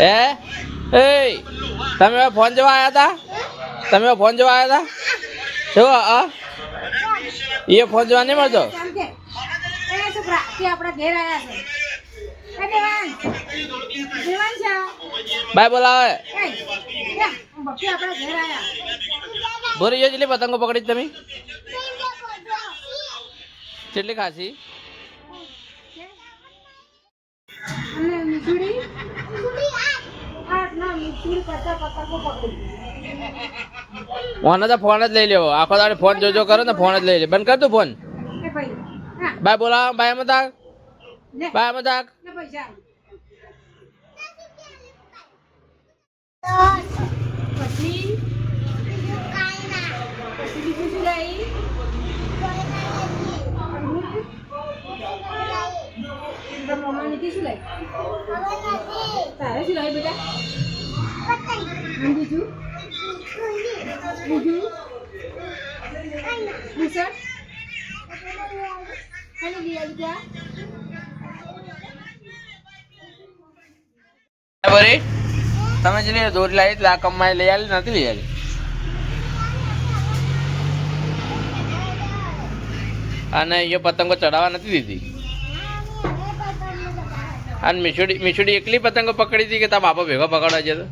એ? એ તમે ફોન જોવા આવ્યા હતા તમે ફોન જોવા આવ્યા હતા જો આ એ ફોન જોવા નહીં મળતો બાય બોલાવે જો જેટલી પતંગો પકડી તમે કેટલી ખાસી અને મીઠુડી આઠ ના મીઠુડી પચાસ પતંગો પકડી ફોન તો ફોન જ લઈ લેવો આખો તારે ફોન જોજો કરો ને ફોન જ લઈ લે બંધ કર તું ફોન ભાઈ બાય બોલાવ બાય મતાક લે. બાય લઈ તારે શું લાવી બેટા? બીજું બીજું બીસર અને દિવાળી ક્યાં બોરી તમે જે દોરી લાવી એટલે આ કમાઈ લઈ આવી નથી લઈ આવી અને એ પતંગો ચડાવવા નથી દીધી? અને મીઠુડી મીઠુડી એકલી પતંગો પકડી હતી કે તારા બાપા ભેગો પકડવા જતો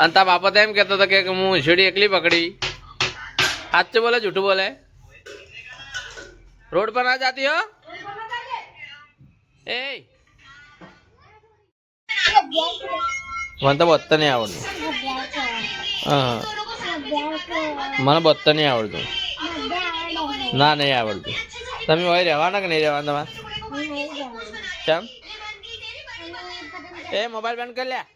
અને તા બાપા તો એમ કહેતો હતો કે હું મીઠુડી એકલી પકડી. સાચું બોલે જૂઠું બોલે. રોડ પર ના જાતી હો. એ મને તો બત્તા નહીં આવડતું. હા. મને બત્તા નહીં આવડતું. ના નહીં આવડતું. તમે હોય રહેવાના કે નહીં રહેવાના તમારે? કેમ? એ મોબાઈલ બંધ કરી લ્યા